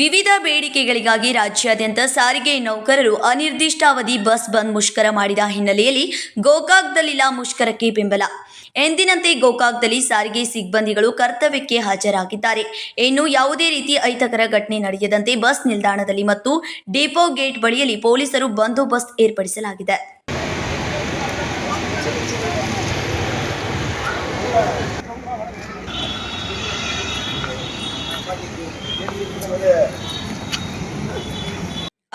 ವಿವಿಧ ಬೇಡಿಕೆಗಳಿಗಾಗಿ ರಾಜ್ಯಾದ್ಯಂತ ಸಾರಿಗೆ ನೌಕರರು ಅನಿರ್ದಿಷ್ಟಾವಧಿ ಬಸ್ ಬಂದ್ ಮುಷ್ಕರ ಮಾಡಿದ ಹಿನ್ನೆಲೆಯಲ್ಲಿ ಗೋಕಾಕ್ದಲ್ಲಿಲ್ಲ ಮುಷ್ಕರಕ್ಕೆ ಬೆಂಬಲ. ಎಂದಿನಂತೆ ಗೋಕಾಕ್ದಲ್ಲಿ ಸಾರಿಗೆ ಸಿಬ್ಬಂದಿಗಳು ಕರ್ತವ್ಯಕ್ಕೆ ಹಾಜರಾಗಿದ್ದಾರೆ. ಇನ್ನು ಯಾವುದೇ ರೀತಿ ಅಹಿತಕರ ಘಟನೆ ನಡೆಯದಂತೆ ಬಸ್ ನಿಲ್ದಾಣದಲ್ಲಿ ಮತ್ತು ಡಿಪೋ ಗೇಟ್ ಬಳಿಯಲ್ಲಿ ಪೊಲೀಸರು ಬಂದೋಬಸ್ತ್ ಏರ್ಪಡಿಸಲಾಗಿದೆ.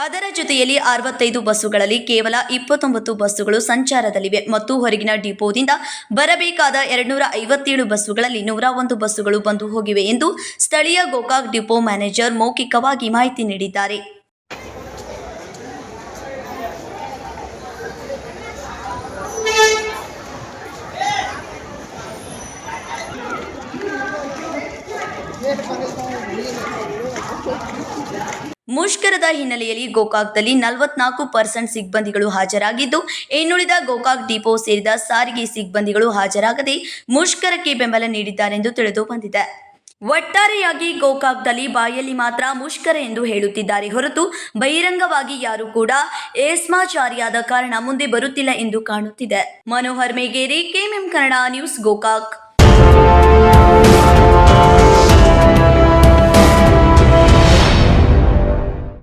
ಅದರ ಜೊತೆಯಲ್ಲಿ ಅರವತ್ತೈದು ಬಸ್ಸುಗಳಲ್ಲಿ ಕೇವಲ ಇಪ್ಪತ್ತೊಂಬತ್ತು ಬಸ್ಸುಗಳು ಸಂಚಾರದಲ್ಲಿವೆ ಮತ್ತು ಹೊರಗಿನ ಡಿಪೋದಿಂದ ಬರಬೇಕಾದ ಎರಡ್ನೂರ ಐವತ್ತೇಳು ಬಸ್ಸುಗಳಲ್ಲಿ ನೂರ ಒಂದು ಬಸ್ಸುಗಳು ಬಂದು ಹೋಗಿವೆ ಎಂದು ಸ್ಥಳೀಯ ಗೋಕಾಕ್ ಡಿಪೋ ಮ್ಯಾನೇಜರ್ ಮೌಖಿಕವಾಗಿ ಮಾಹಿತಿ ನೀಡಿದ್ದಾರೆ. ಮುಷ್ಕರದ ಹಿನ್ನೆಲೆಯಲ್ಲಿ ಗೋಕಾಕ್ದಲ್ಲಿ ನಲವತ್ನಾಲ್ಕು ಪರ್ಸೆಂಟ್ ಸಿಬ್ಬಂದಿಗಳು ಹಾಜರಾಗಿದ್ದು ಇನ್ನುಳಿದ ಗೋಕಾಕ್ ಡಿಪೋ ಸೇರಿದ ಸಾರಿಗೆ ಸಿಬ್ಬಂದಿಗಳು ಹಾಜರಾಗದೆ ಮುಷ್ಕರಕ್ಕೆ ಬೆಂಬಲ ನೀಡಿದ್ದಾರೆಂದು ತಿಳಿದು ಬಂದಿದೆ. ಒಟ್ಟಾರೆಯಾಗಿ ಗೋಕಾಕ್ದಲ್ಲಿ ಬಾಯಲ್ಲಿ ಮಾತ್ರ ಮುಷ್ಕರ ಎಂದು ಹೇಳುತ್ತಿದ್ದಾರೆ ಹೊರತು ಬಹಿರಂಗವಾಗಿ ಯಾರು ಕೂಡ ಏಸ್ಮಾಚಾರಿಯಾದ ಕಾರಣ ಮುಂದೆ ಬರುತ್ತಿಲ್ಲ ಎಂದು ಕಾಣುತ್ತಿದೆ. Manohar Megeri, K M M Kannada news Gokak.